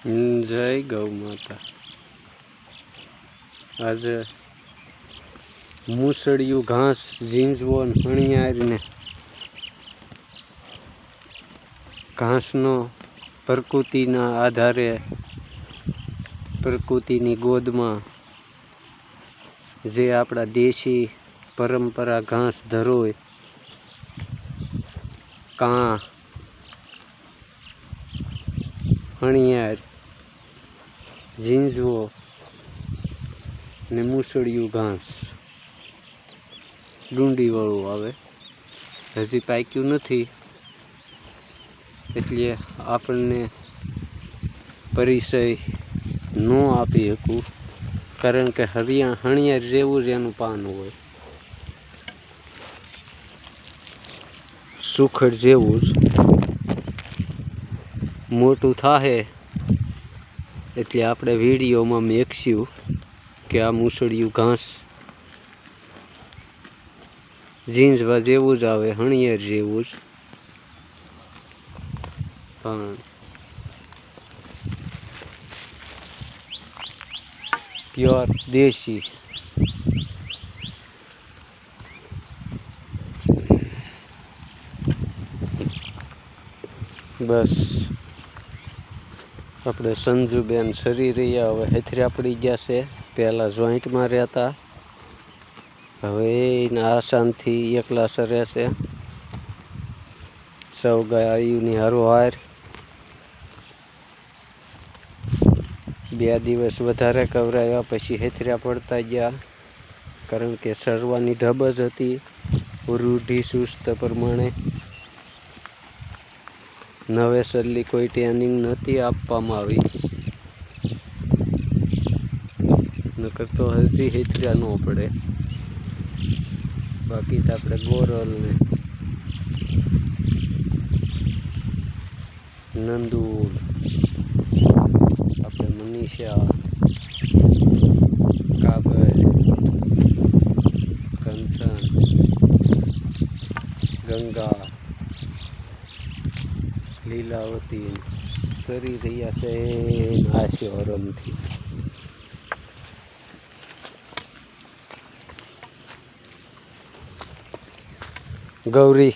જય ગૌ માતા. આજે મૂસળિયું ઘાસ ઝીંઝવો હણિયારીને ઘાસનો પ્રકૃતિના આધારે પ્રકૃતિની ગોદમાં જે આપણા દેશી પરંપરા ઘાસ ધરોય, કાં હણિયાર ઝીંઝવો ને મૂસળિયું ઘાસ. ડુંડીવાળું આવે. હજી પાક્યું નથી. એટલે આપણને પરિચય ન આપી શકું. કારણ કે હરિયા હણિયા જેવું જ એનું પાન હોય. સુખડ જેવું જ. મોટું થાહે. એટલે આપણે વિડીયોમાં મેકશું કે આ મૂસળિયું ઘાસ ઝીંઝવા જેવું જ આવે, હણિયર જેવું જ. પણ પ્યોર દેશી. બસ. આપણે સંજુબેન સરી રહ્યા, હવે હેથરિયા પડી ગયા છે. પહેલાં જોઈન્ટમાં રહેતા હવે એના આસાનથી એકલા સરે છે. સૌ ગાયોની હારોહાર બે દિવસ વધારે કવરાયા પછી હેથરિયા પડતા ગયા. કારણ કે સરવાની ઢબ જ હતી. રૂઢિ સુસ્ત પ્રમાણે નવેસરલી કોઈ ટ્રેનિંગ નથી આપવામાં આવી. નકર તો હજી હેથરા ન પડે. બાકી તો આપણે ગોરલ ને નંદુર આપણે મનીષા કાબર કંચન ગંગા લીલાવતી સરી રહ્યા છે આશી હરમથી ગૌરી